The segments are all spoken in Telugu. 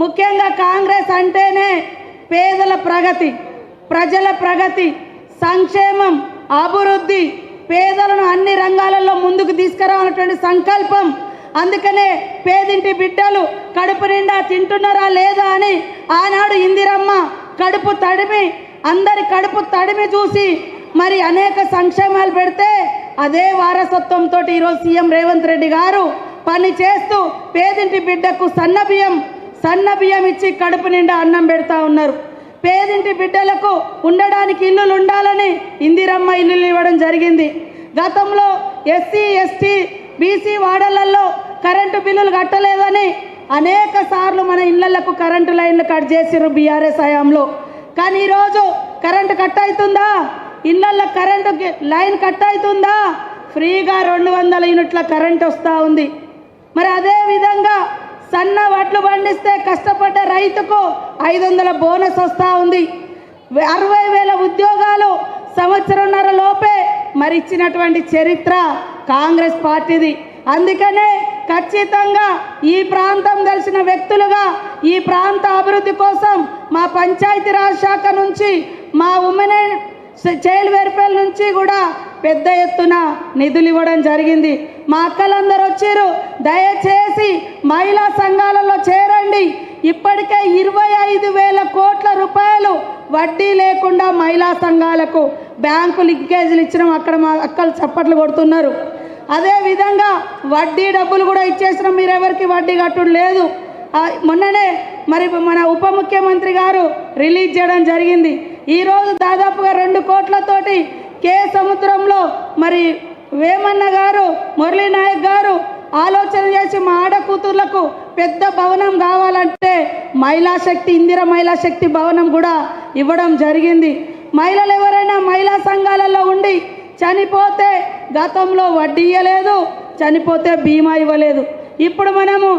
ముఖ్యంగా కాంగ్రెస్ అంటేనే పేదల ప్రగతి ప్రజల ప్రగతి సంక్షేమం అభివృద్ధి పేదలను అన్ని రంగాలలో ముందుకు తీసుకురావాలన్నటువంటి సంకల్పం. అందుకనే పేదింటి బిడ్డలు కడుపు నిండా తింటున్నారా లేదా అని ఆనాడు ఇందిరమ్మ కడుపు తడిమి అందరి కడుపు తడిమి చూసి మరి అనేక సంక్షేమాలు పెడితే అదే వారసత్వంతో ఈరోజు సీఎం రేవంత్ రెడ్డి గారు పని చేస్తూ పేదింటి బిడ్డకు సన్నబియ్యం సన్న బియ్యం ఇచ్చి కడుపు నిండా అన్నం పెడతా ఉన్నారు. పేదింటి బిడ్డలకు ఉండడానికి ఇల్లులు ఉండాలని ఇందిరమ్మ ఇల్లులు ఇవ్వడం జరిగింది. గతంలో ఎస్సీ ఎస్టీ బీసీ వాడలల్లో కరెంటు బిల్లులు కట్టలేదని అనేక సార్లు మన ఇళ్ళకు కరెంటు లైన్లు కట్ చేసిర్రు బీఆర్ఎస్ హయాంలో. కానీ ఈరోజు కరెంటు కట్ అవుతుందా ఇళ్ళలో కరెంటు లైన్ కట్ అవుతుందా ఫ్రీగా రెండు వందల యూనిట్ల కరెంట్ వస్తూ ఉంది. మరి అదేవిధంగా సన్న వడ్లు పండిస్తే కష్టపడ్డ రైతుకు ఐదు వందల బోనస్ వస్తూ ఉంది. అరవై వేల ఉద్యోగాలు సంవత్సరంన్నర లోపే మరిచ్చినటువంటి చరిత్ర కాంగ్రెస్ పార్టీది. అందుకనే ఖచ్చితంగా ఈ ప్రాంతం తెలిసిన వ్యక్తులుగా ఈ ప్రాంత అభివృద్ధి కోసం మా పంచాయతీరాజ్ శాఖ నుంచి మా ఉమెన్ చైల్డ్ వెల్ఫేర్ నుంచి కూడా పెద్ద ఎత్తున నిధులు ఇవ్వడం జరిగింది. మా అక్కలందరూ వచ్చారు దయచేసి మహిళా సంఘాలలో చేరండి ఇప్పటికే ఇరవై ఐదు వేల కోట్ల రూపాయలు వడ్డీ లేకుండా మహిళా సంఘాలకు బ్యాంకు లింకేజీలు ఇచ్చినాం. అక్కడ మా అక్కలు చప్పట్లు కొడుతున్నారు. అదేవిధంగా వడ్డీ డబ్బులు కూడా ఇచ్చేసినాం. మీరు ఎవరికి వడ్డీ కట్టడం లేదు. మొన్ననే మరి మన ఉప ముఖ్యమంత్రి గారు రిలీజ్ చేయడం జరిగింది. ఈరోజు దాదాపుగా రెండు కోట్లతోటి కే సముద్రంలో మరి వేమన్న గారు మురళీ నాయక్ గారు ఆలోచన చేసి మా ఆడ కూతుర్లకు పెద్ద భవనం కావాలంటే మహిళా శక్తి ఇందిర మహిళా శక్తి భవనం కూడా ఇవ్వడం జరిగింది. మహిళలు ఎవరైనా మహిళా సంఘాలలో ఉండి చనిపోతే గతంలో వడ్డీ ఇవ్వలేదు చనిపోతే బీమా ఇవ్వలేదు. ఇప్పుడు మనము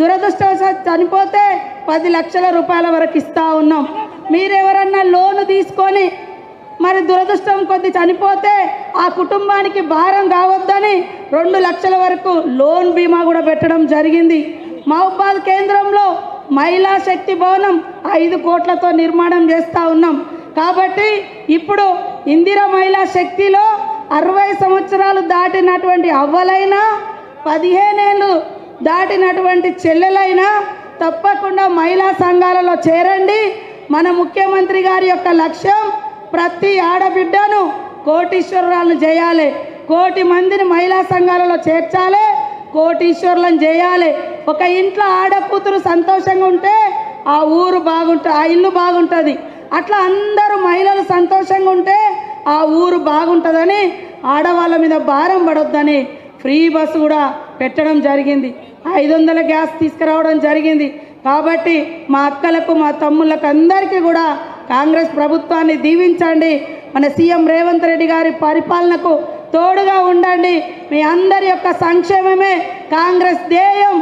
దురదృష్టవశాత్ చనిపోతే పది లక్షల రూపాయల వరకు ఇస్తూ ఉన్నాం. మీరెవరన్నా లోను తీసుకొని మరి దురదృష్టం కొద్ది చనిపోతే ఆ కుటుంబానికి భారం కావద్దని రెండు లక్షల వరకు లోన్ బీమా కూడా పెట్టడం జరిగింది. మహబాద్ కేంద్రంలో మహిళా శక్తి భవనం ఐదు కోట్లతో నిర్మాణం చేస్తూ ఉన్నాం. కాబట్టి ఇప్పుడు ఇందిర మహిళా శక్తిలో అరవై సంవత్సరాలు దాటినటువంటి అవ్వలైనా పదిహేనేళ్ళు దాటినటువంటి చెల్లెలైనా తప్పకుండా మహిళా సంఘాలలో చేరండి. మన ముఖ్యమంత్రి గారి యొక్క లక్ష్యం ప్రతి ఆడబిడ్డను కోటీశ్వరులను చేయాలి. కోటి మందిని మహిళా సంఘాలలో చేర్చాలి. కోటీశ్వరులను చేయాలి. ఒక ఇంట్లో ఆడకూతురు సంతోషంగా ఉంటే ఆ ఊరు బాగుంటుంది ఆ ఇల్లు బాగుంటుంది. అట్లా అందరూ మహిళలు సంతోషంగా ఉంటే ఆ ఊరు బాగుంటుందని ఆడవాళ్ళ మీద భారం పడొద్దని ఫ్రీ బస్సు కూడా పెట్టడం జరిగింది. ఐదు వందల గ్యాస్ తీసుకురావడం జరిగింది. కాబట్టి మా అక్కలకు మా తమ్ముళ్ళకు అందరికీ కూడా కాంగ్రెస్ ప్రభుత్వాన్ని దీవించండి. మన సీఎం రేవంత్ రెడ్డి గారి పరిపాలనకు తోడుగా ఉండండి. మీ అందరి యొక్క సంక్షేమమే కాంగ్రెస్ ధ్యేయం.